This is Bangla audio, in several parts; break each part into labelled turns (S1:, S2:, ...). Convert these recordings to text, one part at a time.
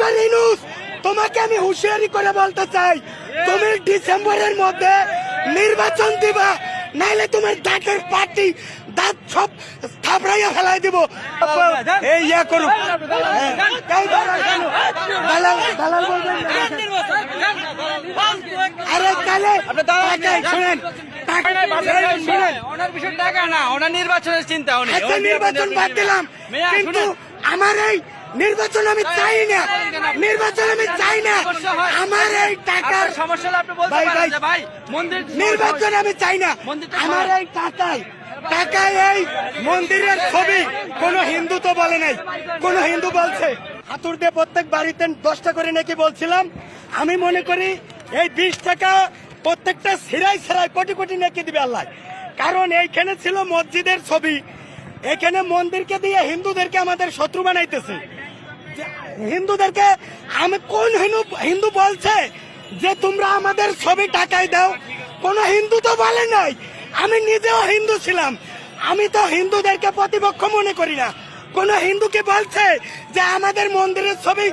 S1: ডক্টর ইনুস তোমাকে আমি হুঁশিয়ারি করে বলতে চাই তুমি ডিসেম্বরের মধ্যে নির্বাচন দিবা নাইলে তোমার দাঁতের পার্টি দাঁত সব থাপড়াইয়া ফেলাই দিব। এই ইয়া করুক। হ্যাঁ, দালাল বলবেন আরে তাহলে শুনেন
S2: ওনার বিষয় টাকা না ওনার নির্বাচনের চিন্তা
S1: আচ্ছা নির্বাচন বাদ দিলাম কিন্তু আমার এই নির্বাচন আমি চাই না। নির্বাচন আমি চাই না। আমার এই টাকার
S2: সমস্যা আপনি বলতে
S1: ভাই,
S2: মন্দির
S1: নির্বাচন আমি চাই না। আমার এই টাকায় টাকায় এই মন্দিরের ছবি কোন হিন্দু তো বলে নাই। কোন হিন্দু বলছে হাতুর দিয়ে প্রত্যেক বাড়িতে দশটা করে নাকি বলছিলাম আমি মনে করি এই বিশ টাকা প্রত্যেকটা সিরাই সিরাই কোটি কোটি নাকি দিবে আল্লাহ। কারণ এইখানে ছিল মসজিদের ছবি। এখানে মন্দিরকে দিয়ে হিন্দুদেরকে আমাদের শত্রু বানাইতেছে। হিন্দুদেরকে আমি কোন হিন্দু হিন্দু বলছে যে তোমরা আমাদের ছবি টাকায় দাও? কোন হিন্দু তো বলে নাই। আমি নিজেও হিন্দু ছিলাম। আমি তো হিন্দুদেরকে প্রতিপক্ষ মনে করি না। কোন হিন্দুকে বলছে যে আমাদের মন্দিরের ছবি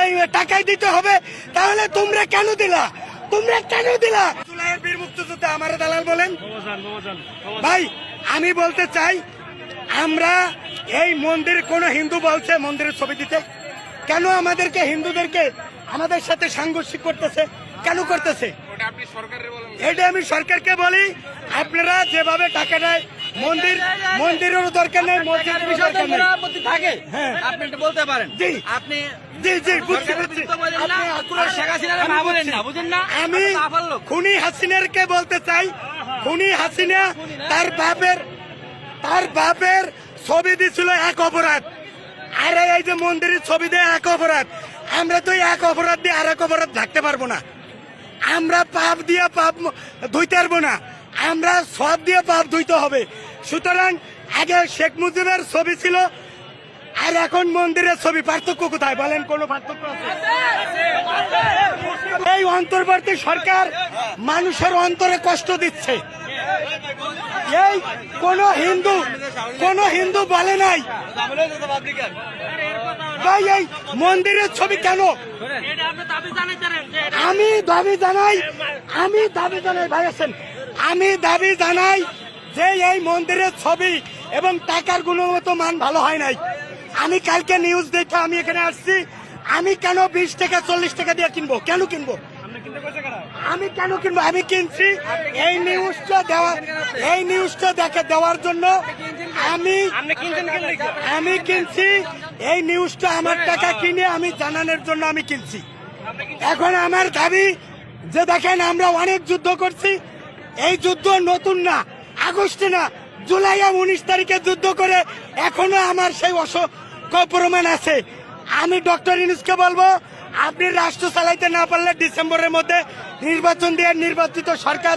S1: এই টাকায় দিতে হবে? তাহলে তোমরা কেন দিলা? তোমরা কেন দিলা? জুলাইয়ের বীর মুক্তিযুদ্ধে আমার দালাল বলেন। ভাই আমি বলতে চাই আমরা এই মন্দির কোন হিন্দু বলছে মন্দিরের ছবি দিতে? কেন আমাদেরকে হিন্দুদেরকে আমাদের সাথে সাংঘর্ষিক করতেছে কেন করতেছে এটা আমি সরকারকে বলি আপনারা যেভাবে টাকা নেয় মন্দির মন্দিরের দরকার নেই মসজিদের দরকার নেই
S2: থাকে
S1: হ্যাঁ।
S2: আপনি বলতে পারেন
S1: জি।
S2: আপনি
S1: জি জি বুঝছি আপনি
S2: শেখ হাসিনার
S1: আমি
S2: মা বলেন
S1: বুঝছি।
S2: না, বুঝেন না?
S1: আমি
S2: আপনি আফার লোক।
S1: খুনি হাসিনারকে বলতে চাই খুনি হাসিনা তার বাপের তার বাপের ছবি দিছিল এক অপরাধ আর, এই যে মন্দিরের ছবি দিয়ে এক অপরাধ। আমরা তো এক অপরাধ দিয়ে আর এক অপরাধ থাকতে পারব না। আমরা পাপ দিয়ে পাপ ধুইতে পারব না। আমরা সব দিয়ে পাপ ধুইতে হবে। সুতরাং আগে শেখ মুজিবের ছবি ছিল, আর এখন মন্দিরের ছবি। পার্থক্য কোথায় বলেন, কোনো পার্থক্য এই অন্তর্বর্তী সরকার মানুষের অন্তরে কষ্ট দিচ্ছে। এই কোন হিন্দু কোন হিন্দু বলে নাই। ভাই, এই মন্দিরের ছবি কেন? আমি দাবি জানাই, আমি দাবি জানাই, ভাই আছেন আমি দাবি জানাই যে এই মন্দিরের ছবি এবং টাকার গুণগত মান ভালো হয় নাই। আমি কালকে নিউজ দেখে আমি এখানে আসছি। আমি কেন বিশ টাকা, চল্লিশ টাকা দিয়ে কিনবো? কেন কিনবো? আমি কেন কিনবো? আমি কিনছি। এই নিউজটা দেওয়া এই নিউজটা দেখে দেওয়ার জন্য আমি আমি কিনছি এই নিউজটা আমার টাকা কিনে আমি জানানোর জন্য আমি কিনছি। এখন আমার দাবি যে দেখেন আমরা অনেক যুদ্ধ করছি। এই যুদ্ধ নতুন না আগস্টে না জুলাই উনিশ তারিখে যুদ্ধ করে এখনও আমার সেই অসক প্রমাণ আছে। আমি ডক্টর ইনুসকে বলব আপনি রাষ্ট্র চালাইতে না পারলে ডিসেম্বরের মধ্যে নির্বাচন দিয়ে নির্বাচিত সরকার